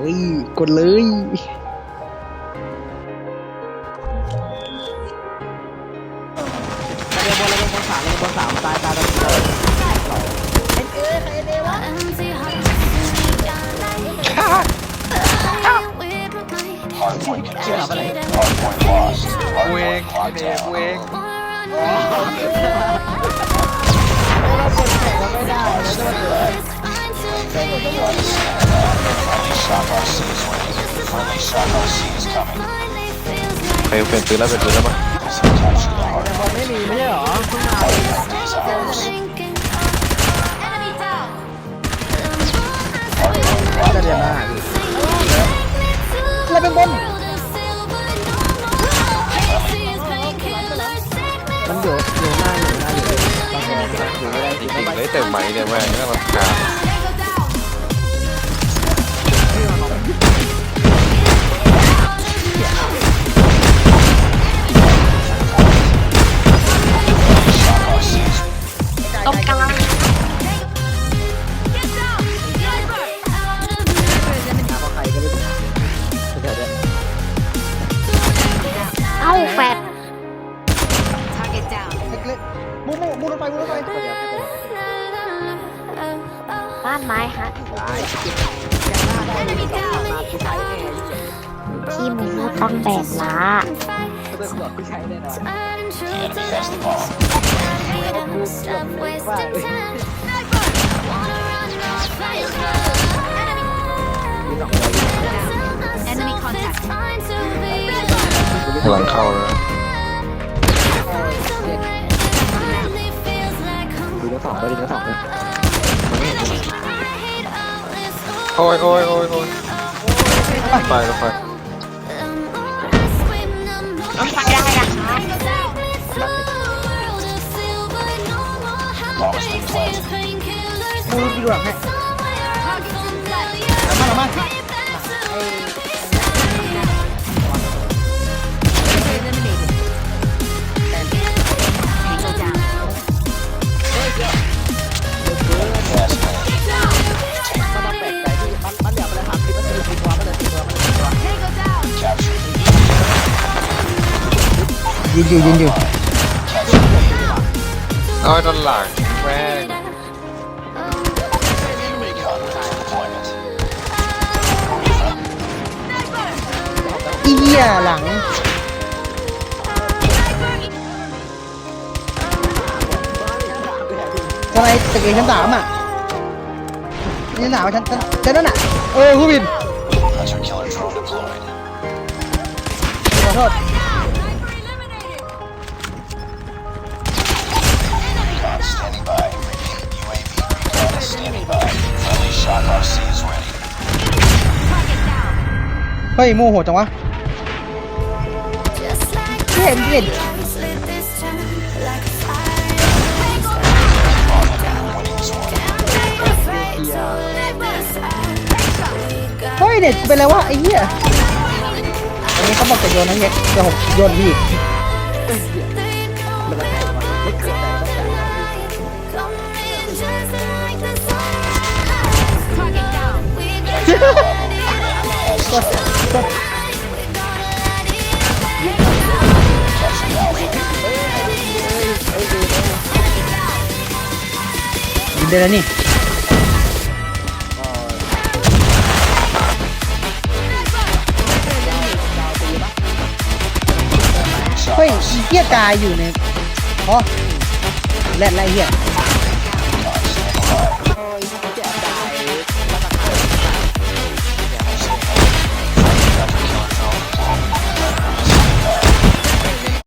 เอ้ยกดเลยระเบียงบนระเบียงบนสามระเบียงบนสามตายตายตายตาย Hardpoint contested. Hardpoint lost. Hardpoint locked down. กูเองไม่ได้ ไปเปลี่ยนปืนแล้วเปลี่ยนปืนแล้วมั้งบอลไม่มีไม่ใช่เหรอ is ours. Hardpoint จะก็เดียวหน้าเราเป็นบนมันอยู่อยู่หน้าอยู่หน้าอยู่ต้องรออยู่ไม่ได้จริงๆเลยแต่ไหมเนี่ยแม่งก็รำคาญ เล็กๆมุดมุดลงไปมุดลงไปเดี๋ยวเดี๋ยวบ้านไม้ฮะที่มึงก็ต้องแบกล้าเรื่องหลอดไม่ใช้แน่นอน The enemy has the bomb. กำลังเข้าแล้ว นะดูทั้งสองด้วยดูทั้งสองด้วยโอ้ยโอ้ยโอ้ยโอ้ยไปแล้วไปต้องฟังได้นะมูดีกว่าให้มามา ยืนอยู่ยืนอยู่เอาไอ้ด้านหลังแม่ง Recon ready for deployment. อีเหี้ยหลังทำไมตะเกียงชั้นสามอะชั้นสามชั้นชั้นชั้นนั่นอะเออผู้บิน Hunter killer drone deployed. ขอโทษ เฮ้ยมูโหดจังวะเห็นเห็นเฮ้ยเด็ดเป็นไรวะไอ้เหี้ยอันนี้เขาบอกจะโยนนะเหี้ยจะหกโยนพี่ ยินได้แล้วนี่เฮ้ยอีเหี้ยกายอยู่ในอ๋อแลดไรเหี้ย